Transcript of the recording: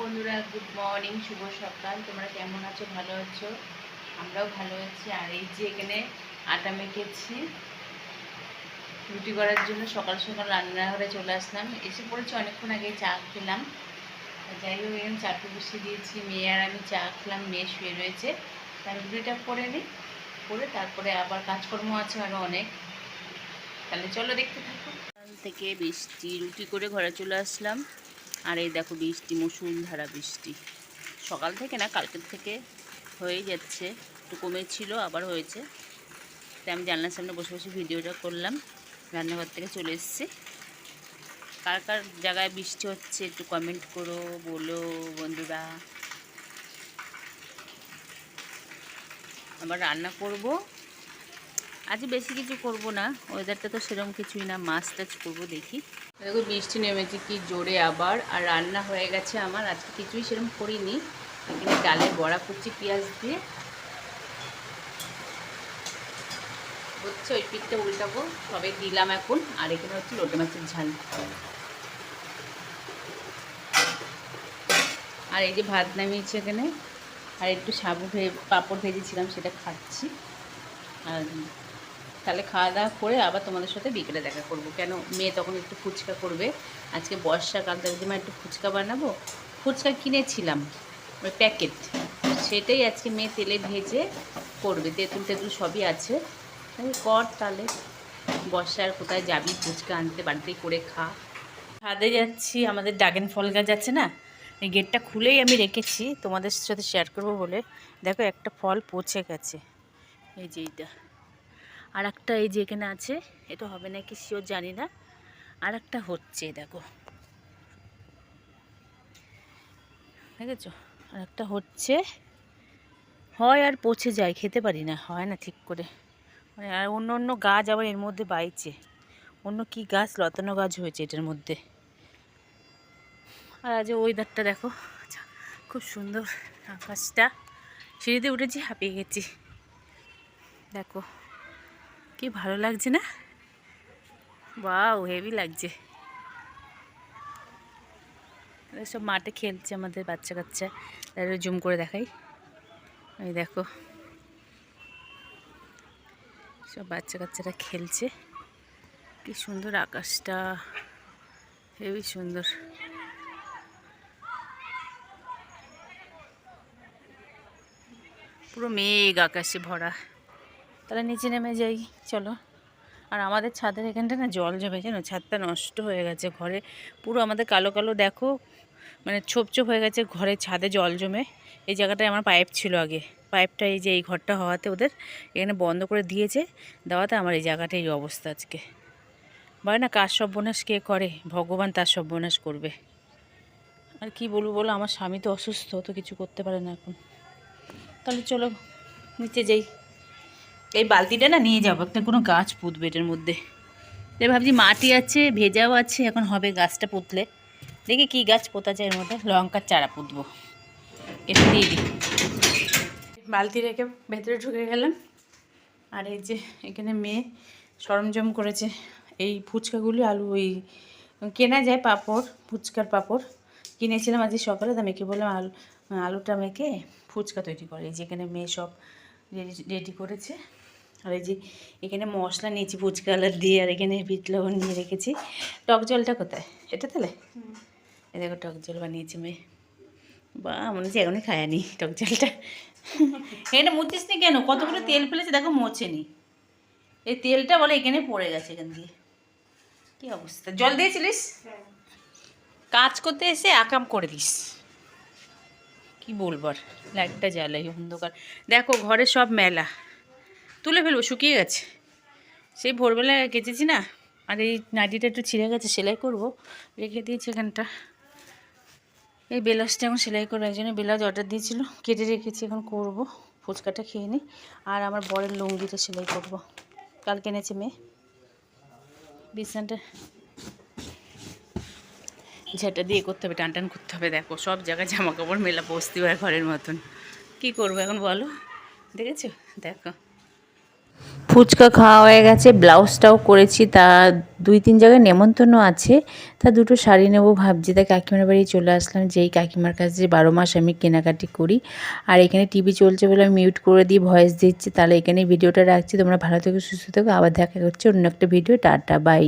বন্ধুরা good morning শুভ সকাল। তোমরা কেমন আছো? ভালো আছো? আমরাও ভালো আছি। আর এই যে এখানে আটা মেখেছি, রুটি করার জন্য সকাল সকাল রান্নাঘরে চলে আসলাম। এসে পড়েছি, অনেকক্ষণ আগে চা খেলাম। যাই হোক, এখানে চাটু বসিয়ে দিয়েছি, মেয়ে আর আমি চা খেলাম, মেয়ে শুয়ে রয়েছে। তার রুটিটা করে নিই করে তারপরে আবার কাজকর্ম আছে আরও অনেক। তাহলে চলো দেখতে থাকো। থেকে বৃষ্টি রুটি করে ঘরে চলে আসলাম। আর এই দেখো বৃষ্টি মুসুলধারা বৃষ্টি। সকাল থেকে না কালকের থেকে হয়ে যাচ্ছে। একটু কমেছিল, আবার হয়েছে। তাই আমি জানলার সামনে বসে বসে ভিডিওটা করলাম। রান্নাঘর থেকে চলে এসেছি। কার কার জায়গায় বৃষ্টি হচ্ছে একটু কমেন্ট করো, বলো বন্ধুরা। আবার রান্না করব। আজ বেশি কিছু করব না। ওয়েদারটা তো সেরকম কিছুই না। মাছ টাছ করব দেখি। দেখো বৃষ্টি নেমেছে কি জোরে আবার, আর রান্না হয়ে গেছে আমার, আজকে কিছুই সেরকম করিনি। এখানে ডালের বড়া করছি পেঁয়াজ দিয়ে। হচ্ছে ওই পিঠটা উল্টাবো, সবে দিলাম এখন, আর এখানে হচ্ছে লোটে মাছের ঝাল। আর এই যে ভাত নামিয়েছি এখানে, আর একটু সাবু ভে, পাঁপড় ভেজেছিলাম, সেটা খাচ্ছি। আর তাহলে খাওয়া দাওয়া করে আবার তোমাদের সাথে বিকেলে দেখা করব। কেন? মেয়ে তখন একটু ফুচকা করবে। আজকে বর্ষাকাল তার জন্য একটু ফুচকা বানাবো। ফুচকা কিনেছিলাম, ওই প্যাকেট। সেটাই আজকে মেয়ে তেলে ভেজে করবে। তেঁতুল তেঁতুল সবই আছে। তাহলে কর তাহলে। বর্ষার কোথায় যাবি? ফুচকা আনতে বাড়িতেই করে খা। ছাদে যাচ্ছি, আমাদের ড্রাগন ফল গাছ আছে না? এই গেটটা খুলেই আমি রেখেছি। তোমাদের সাথে শেয়ার করব বলে। দেখো একটা ফল পচে গেছে। এই যে এইটা। আর একটা এই যে এখানে আছে এটা হবে নাকি শিওর জানি না। আর একটা হচ্ছে দেখো। দেখেছ? আর একটা হচ্ছে। হয় আর পচে যায় খেতে পারি না হয় না ঠিক করে। মানে আর অন্য অন্য গাছ আবার এর মধ্যে বাইছে। অন্য কি গাছ? লতানো গাছ হয়েছে এটার মধ্যে। আর আজ ওয়েদারটা দেখো আচ্ছা, খুব সুন্দর আকাশটা। সিঁড়িতে উঠেছি হাঁপিয়ে গেছি। দেখো। কি ভালো লাগছে না? বাও হেভি লাগছে। সব মাঠে খেলছে আমাদের বাচ্চা কাচ্চা। তাদের জুম করে দেখাই। ওই দেখো। সব বাচ্চা কাচ্চারা খেলছে। কি সুন্দর আকাশটা। হেভি সুন্দর। পুরো মেঘ আকাশে ভরা। তাহলে নিচে নেমে যাই, চলো। আর আমাদের ছাদের এখানটা না জল জমে, জানো? ছাদটা নষ্ট হয়ে গেছে ঘরে। পুরো আমাদের কালো কালো, দেখো মানে ছোপ ছোপ হয়ে গেছে ঘরে, ছাদে জল জমে। এই জায়গাটায় আমার পাইপ ছিল আগে। পাইপটা এই যে, এই ঘরটা হওয়াতে ওদের এখানে বন্ধ করে দিয়েছে। দেওয়াতে আমার এই জায়গাটা এই অবস্থা আজকে। বলে না, কার সর্বনাশ কে করে? ভগবান তার সর্বনাশ করবে। আর কি বলব বলো, আমার স্বামী তো অসুস্থ, তো কিছু করতে পারে না এখন। তাহলে চলো, নিচে যাই। এই বালতিটা না নিয়ে যাব একটা কোনো গাছ পুঁতবে এটার মধ্যে। এ ভাবছি মাটি আছে, ভেজাও আছে, এখন হবে গাছটা পুঁতলে। দেখি কি গাছ পোতা যায় এর মধ্যে, লঙ্কার চারা পুঁতবো। এটা দিয়ে দিই। বালতি রেখে ভেতরে ঢুকে গেলাম। আর এই যে এখানে মেয়ে সরঞ্জাম করেছে, এই ফুচকাগুলি, আলু, ওই কেনা যায় পাঁপড়, ফুচকার পাঁপড়। কিনেছিলাম আজকে সকালে, তা মেয়েকে বললাম, আলু, আলুটা মেখে ফুচকা তৈরি করে। এই যে এখানে মেয়ে সব রেডি করেছে। আর এই যে এখানে মশলা নিয়েছি ফুচকা আলার দিয়ে আর এখানে বিট লবণ নিয়ে রেখেছি। টক জলটা কোথায়? এটা তাহলে? এ দেখো, টক জল বানিয়েছি মেয়ে। বা, মনে হচ্ছে এখনই খায়নি টক জলটা। এখানে মুছিস নি কেন? কতগুলো তেল ফেলেছে দেখো, মোছেনি। এই তেলটা বলে এখানে পড়ে গেছে এখান দিয়ে। কি অবস্থা? জল দিয়েছিলিস? কাজ করতে এসে আকাম করে দিস। কি বলবার লাইটটা জ্বালাই, অন্ধকার। দেখো, ঘরে সব মেলা। তুলে ফেলব, শুকিয়ে গেছে। সেই ভোরবেলা কেচেছি না, আর এই নাইটিটা একটু ছিঁড়ে গেছে, সেলাই করব। রেখে দিয়েছি এখানটা। এই ব্লাউজটা এখন সেলাই করব একজনের ব্লাউজ অর্ডার দিয়েছিল। কেটে রেখেছি, এখন করব। ফুচকাটা খেয়ে নিই। আর আমার বরের লুঙ্গিটা সেলাই করব। কালকে এনেছে মেয়ে। বিছানাটা ঝেঁটা দিয়ে করতে হবে টান টান করতে হবে। দেখো, সব জায়গায় জামা কাপড় মেলা, বসতে হয় ঘরের মতন। কি করব এখন বলো? দেখেছ? দেখো। ফুচকা খাওয়া হয়ে গেছে, ব্লাউজটাও করেছি, তা দুই তিন জায়গায় নেমন্তন্ন আছে। তা দুটো শাড়ি নেব ভাবছি, তা কাকিমার বাড়ি চলে আসলাম, যেই কাকিমার কাছে যে বারো মাস আমি কেনাকাটি করি। আর এখানে টিভি চলছে বলে আমি মিউট করে দিয়ে ভয়েস দিচ্ছি, তাহলে এখানে ভিডিওটা রাখছি। তোমরা ভালো থেকো, সুস্থ থেকো, আবার দেখা করছি অন্য একটা ভিডিও, টাটা বাই